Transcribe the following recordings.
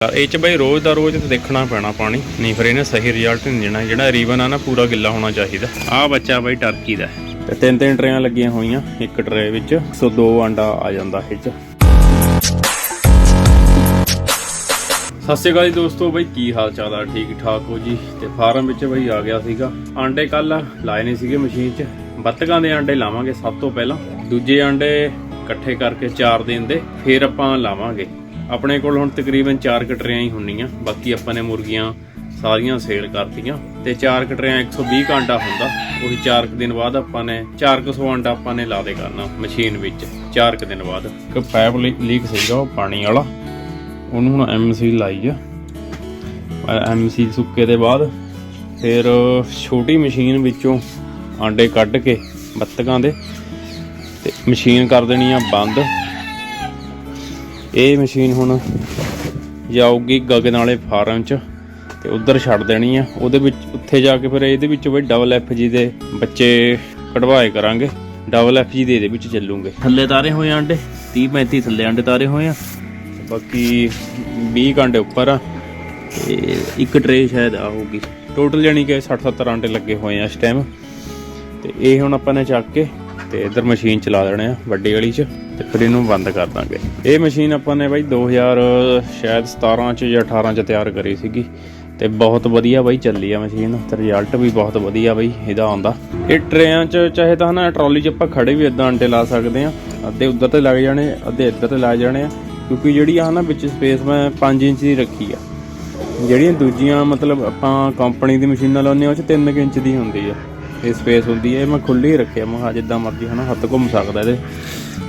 ਇਹ ਚ ਬਈ ਰੋਜ਼ ਦਾ ਰੋਜ਼ ਤੇ ਦੇਖਣਾ ਪੈਣਾ ਪਾਣੀ, ਨਹੀਂ ਫਿਰ ਇਹਨੇ ਸਹੀ ਰਿਜ਼ਲਟ ਨਹੀਂ ਦੇਣਾ। ਜਿਹੜਾ ਰੀਵਨ ਆ ਨਾ, ਪੂਰਾ ਗਿੱਲਾ ਹੋਣਾ ਚਾਹੀਦਾ। ਆਹ ਬੱਚਾ ਬਈ ਟਰਕੀ ਦਾ ਤੇ ਤਿੰਨ ਤਿੰਨ ਟਰੇਆਂ ਲੱਗੀਆਂ ਹੋਈਆਂ, ਇੱਕ ਟਰੇ ਵਿੱਚ 102 ਆਂਡਾ ਆ ਜਾਂਦਾ ਇਹ ਚ। ਸਤਿ ਸ਼੍ਰੀ ਅਕਾਲ ਜੀ ਦੋਸਤੋ, ਬਈ ਕੀ ਹਾਲ ਚਾਲ ਆ? ਠੀਕ ਠਾਕ ਹੋ ਜੀ? ਤੇ ਫਾਰਮ ਵਿੱਚ ਬਈ ਆ ਗਿਆ ਸੀਗਾ। ਆਂਡੇ ਕੱਲ ਲਾਏ ਨਹੀਂ ਸੀਗੇ ਮਸ਼ੀਨ 'ਚ। ਬੱਤਕਾਂ ਦੇ ਆਂਡੇ ਲਾਵਾਂਗੇ ਸਭ ਤੋਂ ਪਹਿਲਾਂ। ਦੂਜੇ ਆਂਡੇ ਇਕੱਠੇ ਕਰਕੇ 4 ਦਿਨ ਦੇ, ਫਿਰ ਆਪਾਂ ਲਾਵਾਂਗੇ। ਆਪਣੇ ਕੋਲ ਹੁਣ ਤਕਰੀਬਨ 4 ਕਟਰੀਆਂ ਹੀ ਹੁੰਨੀਆਂ ਬਾਕੀ ਆਪਾਂ ਨੇ ਮੁਰਗੀਆਂ ਸਾਰੀਆਂ ਸੇਲ ਕਰਤੀਆਂ ਤੇ 4 ਕਟਰੀਆਂ 120 ਕੁ ਆਂਡਾ ਹੁੰਦਾ, ਉਹੀ 4 ਕੁ ਦਿਨ ਬਾਅਦ ਆਪਾਂ ਨੇ 400 ਆਂਡਾ ਆਪਾਂ ਨੇ ਲਾ ਦੇ ਕਰਨਾ ਮਸ਼ੀਨ ਵਿੱਚ 4 ਕੁ ਦਿਨ ਬਾਅਦ। ਇੱਕ ਪਾਈਪ ਲੀਕ ਸੀਗਾ ਉਹ ਪਾਣੀ ਵਾਲਾ, ਉਹਨੂੰ ਹੁਣ ਐਮਸੀ ਲਾਈ ਆ। ਐਮਸੀ ਸੁੱਕੇ ਦੇ ਬਾਅਦ ਫਿਰ ਛੋਟੀ ਮਸ਼ੀਨ ਵਿੱਚੋਂ ਆਂਡੇ ਕੱਢ ਕੇ ਬੱਤਕਾਂ ਦੇ ਤੇ ਮਸ਼ੀਨ ਕਰ ਦੇਣੀ ਆ ਬੰਦ। ਇਹ ਮਸ਼ੀਨ ਹੁਣ ਜਾਊਗੀ ਗਗਨ ਵਾਲੇ ਫਾਰਮ 'ਚ ਤੇ ਉਧਰ ਛੱਡ ਦੇਣੀ ਆ। ਉਹਦੇ ਵਿੱਚ, ਉੱਥੇ ਜਾ ਕੇ ਫਿਰ ਇਹਦੇ ਵਿੱਚ ਵੀ ਡਬਲ ਐਫ ਜੀ ਦੇ ਬੱਚੇ ਕਢਵਾਏ ਕਰਾਂਗੇ। ਡਬਲ ਐਫ ਜੀ ਦੇ ਇਹਦੇ ਵਿੱਚ ਚੱਲੂਗੇ। ਥੱਲੇ ਤਾਰੇ ਹੋਏ ਆਂਡੇ 30 35 ਥੱਲੇ ਆਂਡੇ ਤਾਰੇ ਹੋਏ ਆ। ਬਾਕੀ 20 ਘੰਟੇ ਉੱਪਰ ਆ। ਤੇ ਇੱਕ ਟਰੇ ਸ਼ਾਇਦ ਆਊਗੀ ਟੋਟਲ ਜਾਨੀ ਕਿ 60 70 ਆਂਡੇ ਲੱਗੇ ਹੋਏ ਆ ਇਸ ਟਾਈਮ ਤੇ ਇਹ ਹੁਣ ਆਪਾਂ ਨੇ ਚੱਕ ਕੇ ਤੇ ਇਧਰ ਮਸ਼ੀਨ ਚਲਾ ਦੇਣੇ ਆ, ਵੱਡੀ ਗਲੀ 'ਚ, ਤੇ ਫਿਰ ਇਹਨੂੰ ਬੰਦ ਕਰ ਦਾਂਗੇ। ਇਹ ਮਸ਼ੀਨ ਆਪਾਂ ਨੇ ਬਾਈ 2000 ਸ਼ਾਇਦ 17 'ਚ ਜਾਂ 18 'ਚ ਤਿਆਰ ਕਰੀ ਸੀਗੀ। ਤੇ ਬਹੁਤ ਵਧੀਆ ਬਾਈ ਚੱਲੀ ਆ ਮਸ਼ੀਨ, ਤੇ ਰਿਜ਼ਲਟ ਵੀ ਬਹੁਤ ਵਧੀਆ ਬਾਈ, ਇਹਦਾ ਆਉਂਦਾ। ਇਹ ਟਰੇਆਂ 'ਚ ਚਾਹੇ ਤਾਂ ਨਾ ਟਰਾਲੀ 'ਚ ਆਪਾਂ ਖੜੇ ਵੀ ਇਦਾਂ ਅੰਡੇ ਲਾ ਸਕਦੇ ਆ, ਅੱਧੇ ਉੱਧਰ ਤੇ ਲੱਗ ਜਾਣੇ, ਅੱਧੇ ਇੱਧਰ ਤੇ ਲੱਗ ਜਾਣੇ ਆ, ਕਿਉਂਕਿ ਜਿਹੜੀ ਆ ਨਾ ਵਿੱਚ ਸਪੇਸ ਮੈਂ 5 ਇੰਚ ਦੀ ਰੱਖੀ ਆ। ਜਿਹੜੀਆਂ ਦੂਜੀਆਂ ਮਤਲਬ ਆਪਾਂ ਕੰਪਨੀ ਦੀ ਮਸ਼ੀਨਾਂ ਲਾਉਂਦੇ ਆ, ਉਹ 'ਚ 3 ਇੰਚ ਦੀ ਹੁੰਦੀ ਆ। ਇਹ ਸਪੇਸ ਹੁੰਦੀ ਹੈ, ਇਹ ਮੈਂ ਖੁੱਲੀ ਰੱਖਿਆ ਮੈਂ ਕਿਹਾ ਜਿੱਦਾਂ ਮਰਜ਼ੀ ਹਨਾ, ਹੱਥ ਘੁੰਮ ਸਕਦਾ ਇਹਦੇ।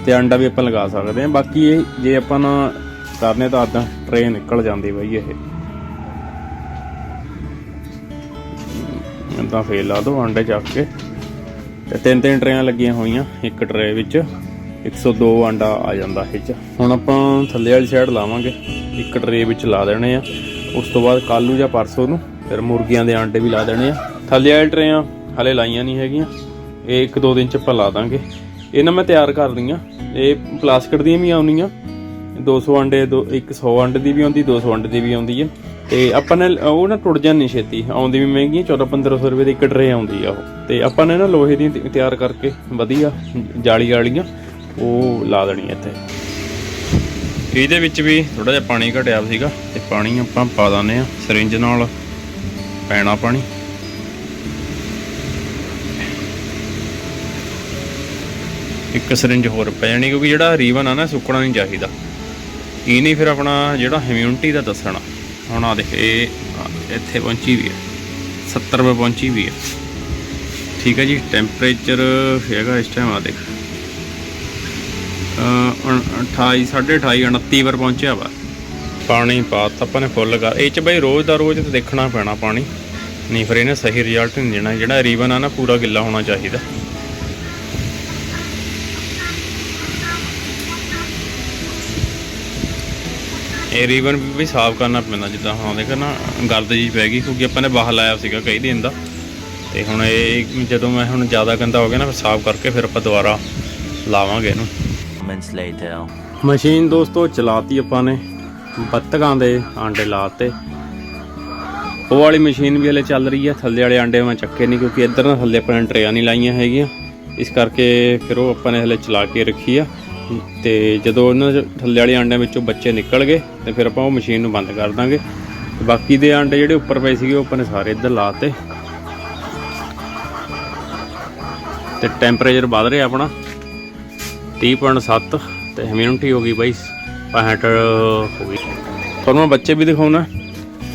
ਤੇ ਅੰਡਾ ਵੀ ਆਪਾਂ ਲਗਾ ਸਕਦੇ ਆ ਬਾਕੀ ਇਹ ਜੇ ਆਪਾਂ ਨਾ ਕਰਨੇ ਤਾਂ ਆਦਾਂ ਟਰੇ ਨਿਕਲ ਜਾਂਦੀ ਬਈ ਇਹ। ਇਦਾਂ ਫੇਰ ਲਾ ਦੋ ਅੰਡੇ ਚੱਕ ਕੇ। ਤੇ ਤਿੰਨ ਤਿੰਨ ਟਰੇਆਂ ਲੱਗੀਆਂ ਹੋਈਆਂ, ਇੱਕ ਟਰੇ ਵਿੱਚ। 102 ਆਂਡਾ ਆ ਜਾਂਦਾ ਇਹ ਚ। ਹੁਣ ਆਪਾਂ ਥੱਲੇ ਵਾਲੀ ਸਾਈਡ ਲਾਵਾਂਗੇ। ਇੱਕ ਟਰੇ ਵਿੱਚ ਲਾ ਦੇਣੇ ਆ। ਉਸ ਤੋਂ ਬਾਅਦ ਕੱਲੂ ਜਾਂ ਪਰਸੋਂ ਨੂੰ ਫਿਰ ਮੁਰਗੀਆਂ ਦੇ ਆਂਡੇ ਵੀ ਲਾ ਦੇਣੇ ਆ। ਥੱਲੇ ਵਾਲੀ ਟਰੇਆਂ ਹਲੇ ਲਾਈਆਂ ਨਹੀਂ ਹੈਗੀਆਂ। ਇਹ ਇੱਕ ਦੋ ਦਿਨ ਚ ਆਪਾਂ ਲਾ ਦਾਂਗੇ। ਇਹ ਨਾ ਮੈਂ ਤਿਆਰ ਕਰ ਲਈਆਂ। ਇਹ ਪਲਾਸਟਿਕ ਦੀਆਂ ਵੀ ਆਉਣੀਆਂ 200 ਅੰਡੇ, ਦੋ, ਇੱਕ 100 ਅੰਡੇ ਦੀ ਵੀ ਆਉਂਦੀ 200 ਅੰਡੇ ਦੀ ਵੀ ਆਉਂਦੀ ਹੈ। ਤੇ ਆਪਾਂ ਨੇ ਉਹ ਨਾ ਟੁੱਟ ਜਾਂਦੀ ਛੇਤੀ। ਆਉਂਦੀ ਵੀ ਮਹਿੰਗੀ 14 1500 ਰੁਪਏ ਦੀ ਇੱਕ ਟਰੇ ਆਉਂਦੀ ਆ ਉਹ। ਤੇ ਆਪਾਂ ਨੇ ਨਾ ਲੋਹੇ ਦੀ ਤੀ- ਤਿਆਰ ਕਰਕੇ ਵਧੀਆ ਜਾਲੀ ਵਾਲੀਆਂ ਉਹ ਲਾ ਦੇਣੀ ਇੱਥੇ। ਇਹਦੇ ਵਿੱਚ ਵੀ ਥੋੜਾ ਜਿਹਾ ਪਾਣੀ ਘਟਿਆ ਸੀਗਾ। ਤੇ ਪਾਣੀ ਆਪਾਂ ਪਾ ਦਾਨੇ ਆ ਸਰਿੰਜ ਨਾਲ, ਪੈਣਾ ਪਾਣੀ। ਇੱਕ ਸਰਿੰਜ ਹੋਰ ਪੈ ਜਾਣੀ ਕਿਉਂਕਿ ਜਿਹੜਾ ਰੀਵਨ ਆ ਨਾ ਸੁੱਕਣਾ ਨਹੀਂ ਚਾਹੀਦਾ। ਇਹ ਨਹੀਂ ਫਿਰ ਆਪਣਾ ਜਿਹੜਾ ਇਮਿਊਨਿਟੀ ਦਾ ਦੱਸਣਾ। ਹੁਣ ਆ ਦੇਖ, ਇਹ ਇੱਥੇ ਪਹੁੰਚੀ ਵੀ ਹੈ। 70 ਰੁਪਏ ਪਹੁੰਚੀ ਵੀ ਹੈ। ਠੀਕ ਹੈ ਜੀ ਟੈਂਪਰੇਚਰ ਹੈਗਾ ਇਸ ਟਾਈਮ ਆ ਦੇਖ। ਅ 28 28 29 ਪਰ ਪਹੁੰਚਿਆ ਵਾ। ਪਾਣੀ ਪਾਤਾ ਆਪਾਂ ਨੇ ਫੁੱਲ ਕਰ। ਇਹ ਚ ਬਈ ਰੋਜ਼ ਦਾ ਰੋਜ਼ ਤੇ ਦੇਖਣਾ ਪੈਣਾ ਪਾਣੀ। ਨਹੀਂ ਫਿਰ ਇਹਨੇ ਸਹੀ ਰਿਜ਼ਲਟ ਨਹੀਂ ਦੇਣਾ। ਜਿਹੜਾ ਰੀਵਨ ਆ ਨਾ, ਪੂਰਾ ਗਿੱਲਾ ਹੋਣਾ ਚਾਹੀਦਾ। ਇਹ ਰੀਵਨ ਵੀ ਸਾਫ਼ ਕਰਨਾ ਪੈਂਦਾ ਜਿੱਦਾਂ ਹੁਣ ਦੇਖ ਨਾ ਗਰਦ ਜੀ ਪੈ ਗਈ ਕਿਉਂਕਿ ਆਪਾਂ ਨੇ ਬਾਹਰ ਲਾਇਆ ਸੀਗਾ ਕਈ ਦਿਨ ਦਾ। ਤੇ ਹੁਣ ਇਹ ਜਦੋਂ ਮੈਂ ਹੁਣ ਜ਼ਿਆਦਾ ਗੰਦਾ ਹੋ ਗਿਆ ਨਾ ਫਿਰ ਸਾਫ਼ ਕਰਕੇ ਫਿਰ ਆਪਾਂ ਦੁਬਾਰਾ ਲਾਵਾਂਗੇ ਇਹਨੂੰ। Moments later. ਮਸ਼ੀਨ ਦੋਸਤੋ ਚਲਾਤੀ ਆਪਾਂ ਨੇ ਬੱਤਕਾਂ ਦੇ ਆਂਡੇ ਲਾਤੇ। ਉਹ ਵਾਲੀ ਮਸ਼ੀਨ ਵੀ ਹਲੇ ਚੱਲ ਰਹੀ ਹੈ ਥੱਲੇ ਵਾਲੇ ਆਂਡੇ ਮੈਂ ਚੱਕੇ ਨਹੀਂ ਕਿਉਂਕਿ ਇੱਧਰ ਨਾ ਥੱਲੇ ਆਪਾਂ ਨੇ ਟਰੇਆਂ ਨਹੀਂ ਲਾਈਆਂ ਹੈਗੀਆਂ। ਇਸ ਕਰਕੇ ਫਿਰ ਉਹ ਆਪਾਂ ਨੇ ਹਲੇ ਚਲਾ ਕੇ ਰੱਖੀ ਆ। ਤੇ ਜਦੋਂ ਉਹਨਾਂ ਦੇ ਥੱਲੇ ਵਾਲੇ ਆਂਡਿਆਂ ਵਿੱਚੋਂ ਬੱਚੇ ਨਿਕਲ ਗਏ, ਤੇ ਫਿਰ ਆਪਾਂ ਉਹ ਮਸ਼ੀਨ ਨੂੰ ਬੰਦ ਕਰ ਦਾਂਗੇ। ਤੇ ਬਾਕੀ ਦੇ ਆਂਡੇ ਜਿਹੜੇ ਉੱਪਰ ਪਏ ਸੀਗੇ, ਉਹ ਆਪਾਂ ਨੇ ਸਾਰੇ ਇੱਧਰ ਲਾਤੇ ਤੇ। ਟੈਂਪਰੇਚਰ ਵੱਧ ਰਿਹਾ ਆਪਣਾ। 30.7 ਤੇ ਇਮਿਊਨਿਟੀ ਹੋ ਗਈ ਬਾਈ 65 ਹੋ ਗਈ। ਤੁਹਾਨੂੰ ਮੈਂ ਬੱਚੇ ਵੀ ਦਿਖਾਉਣਾ।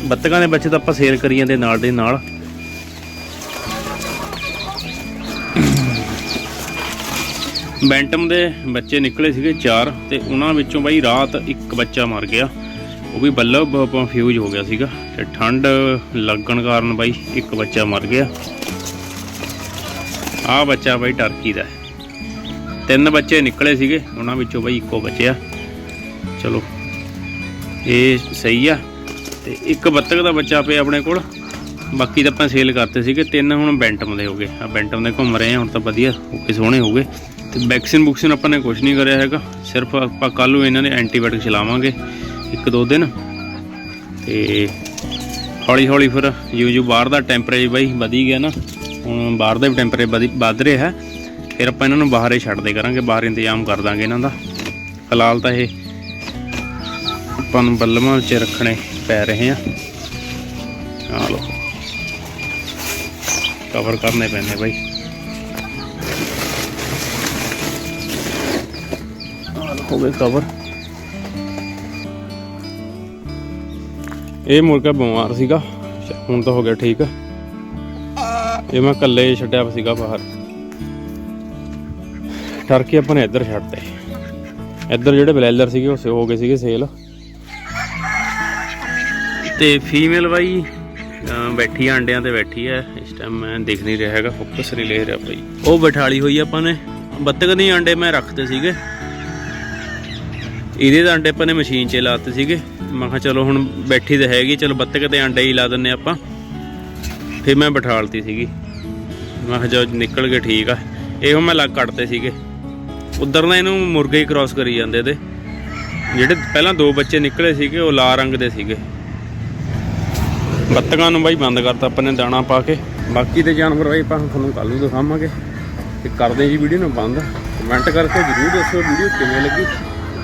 ਬੱਤਕਾਂ ਦੇ ਬੱਚੇ ਤਾਂ ਆਪਾਂ ਸੇਲ ਕਰੀ ਜਾਂਦੇ ਨਾਲ ਦੇ ਨਾਲ। ਬੈਂਟਮ ਦੇ ਬੱਚੇ ਨਿਕਲੇ ਸੀਗੇ ਚਾਰ ਤੇ ਉਹਨਾਂ ਵਿੱਚੋਂ ਬਾਈ ਰਾਤ ਇੱਕ ਬੱਚਾ ਮਰ ਗਿਆ। ਉਹ ਵੀ ਬੱਲਬ ਫਿਊਜ਼ ਹੋ ਗਿਆ ਸੀਗਾ ਤੇ ਠੰਡ ਲੱਗਣ ਕਾਰਨ ਬਾਈ ਇੱਕ ਬੱਚਾ ਮਰ ਗਿਆ। ਆਹ ਬੱਚਾ ਬਾਈ ਟਰਕੀ ਦਾ ਤਿੰਨ ਬੱਚੇ ਨਿਕਲੇ ਸੀਗੇ, ਉਹਨਾਂ ਵਿੱਚੋਂ ਬਾਈ ਇੱਕੋ ਬਚਿਆ। ਚਲੋ, ਇਹ ਸਹੀ ਆ। ਤੇ ਇੱਕ ਬੱਤਕ ਦਾ ਬੱਚਾ ਪਿਆ ਆਪਣੇ ਕੋਲ, ਬਾਕੀ ਤਾਂ ਆਪਾਂ ਸੇਲ ਕਰਤੇ ਸੀਗੇ। ਤਿੰਨ ਹੁਣ ਬੈਂਟਮ ਦੇ ਹੋ ਗਏ। ਆ ਬੈਂਟਮ ਦੇ ਘੁੰਮ ਰਹੇ ਆ, ਹੁਣ ਤਾਂ ਵਧੀਆ ਹੋ ਕੇ ਸੋਹਣੇ ਹੋ ਗਏ। ਤੇ ਵੈਕਸੀਨ ਬੁਕਸੀਨ ਆਪਾਂ ਨੇ ਕੁਝ ਨਹੀਂ ਕਰਿਆ ਹੈਗਾ। ਸਿਰਫ ਆਪਾਂ ਕੱਲ ਨੂੰ ਇਹਨਾਂ ਦੇ ਐਂਟੀਬਾਇਓਟਿਕ ਚਲਾਵਾਂਗੇ, ਇੱਕ ਦੋ ਦਿਨ। ਤੇ ਹੌਲੀ ਹੌਲੀ ਫਿਰ ਜਿਉਂ ਜਿਉਂ ਬਾਹਰ ਦਾ ਟੈਂਪਰੇਚਰ ਬਾਈ ਵਧੀ ਗਿਆ ਨਾ। ਹੁਣ ਬਾਹਰ ਦਾ ਵੀ ਟੈਂਪਰੇਚਰ ਵਧੀ ਵੱਧ ਰਿਹਾ ਹੈ। ਫਿਰ ਆਪਾਂ ਇਹਨਾਂ ਨੂੰ ਬਾਹਰ ਹੀ ਛੱਡਦੇ ਕਰਾਂਗੇ, ਬਾਹਰ ਇੰਤਜ਼ਾਮ ਕਰ ਦਾਂਗੇ ਇਹਨਾਂ ਦਾ। ਫਿਲਹਾਲ ਤਾਂ ਇਹ ਆਪਾਂ ਨੂੰ ਬੱਲਮਾਂ ਵਿੱਚ ਰੱਖਣੇ ਪੈ ਰਹੇ ਆ। ਆ ਲੋ ਕਵਰ ਕਰਨੇ ਪੈਣੇ ਬਾਈ। ਹੋ ਗਏ ਕਵਰ ਇਹ ਮੁਰਗਾ ਬਿਮਾਰ ਸੀਗਾ ਹੁਣ ਤਾਂ ਹੋ ਗਿਆ ਠੀਕ। ਇਹ ਮੈਂ ਇਕੱਲੇ ਹੀ ਛੱਡਿਆ ਸੀਗਾ ਬਾਹਰ। ਟਰਕੀ ਆਪਾਂ ਨੇ ਇੱਧਰ ਛੱਡਤੇ। ਇੱਧਰ ਜਿਹੜੇ ਬਲੈਲਰ ਸੀਗੇ ਉਹ ਹੋ ਗਏ ਸੀਗੇ ਸੇਲ ਤੇ ਫੀਮੇਲ ਬਾਈ ਬੈਠੀ ਆ ਅੰਡਿਆਂ ਤੇ ਬੈਠੀ ਆ। ਇਸ ਟਾਈਮ ਮੈਂ ਦੇਖ ਨਹੀਂ ਰਿਹਾ ਹੈਗਾ ਫੋਕਸ ਨਹੀਂ ਲੈ ਰਿਹਾ ਬਾਈ। ਉਹ ਬਿਠਾਲੀ ਹੋਈ ਆਪਾਂ ਨੇ। ਬੱਤਕ ਦੇ ਅੰਡੇ ਮੈਂ ਰੱਖਤੇ ਸੀਗੇ। ਇਹਦੇ ਤਾਂ ਅੰਡੇ ਆਪਾਂ ਨੇ ਮਸ਼ੀਨ 'ਚ ਲਾਤੇ ਸੀਗੇ। ਮੈਂ ਕਿਹਾ ਚਲੋ ਹੁਣ ਬੈਠੀ ਤਾਂ ਹੈਗੀ, ਚਲੋ ਬੱਤਕ ਤੇ ਅੰਡੇ ਹੀ ਲਾ ਦਿੰਨੇ ਆਪਾਂ। ਫਿਰ ਮੈਂ ਬਿਠਾਲਤੀ ਸੀਗੀ। ਮੈਂ ਕਿਹਾ ਜੋ, ਨਿਕਲ ਗਏ, ਠੀਕ ਆ। ਇਹੋ ਮੈਂ ਲੱਗ ਕੱਟਦੇ ਸੀਗੇ। ਉਧਰ ਨਾ ਇਹਨੂੰ ਮੁਰਗੇ ਹੀ ਕ੍ਰਾਸ ਕਰੀ ਜਾਂਦੇ ਤੇ। ਜਿਹੜੇ ਪਹਿਲਾਂ ਦੋ ਬੱਚੇ ਨਿਕਲੇ ਸੀਗੇ, ਉਹ ਲਾ ਰੰਗ ਦੇ ਸੀਗੇ। ਬੱਤਕਾਂ ਨੂੰ ਬਾਈ ਬੰਦ ਕਰਤਾ ਆਪਾਂ ਨੇ ਦਾਣਾ ਪਾ ਕੇ। ਬਾਕੀ ਦੇ ਜਾਨਵਰ ਬਾਈ ਆਪਾਂ ਤੁਹਾਨੂੰ ਕੱਲ ਨੂੰ ਦਿਖਾਵਾਂਗੇ। ਤੇ ਕਰਦੇ ਜੀ ਵੀਡੀਓ ਨੂੰ ਬੰਦ। ਕਮੈਂਟ ਕਰਕੇ ਜਰੂਰ ਦੱਸੋ ਵੀਡੀਓ ਕਿਵੇਂ ਲੱਗੀ।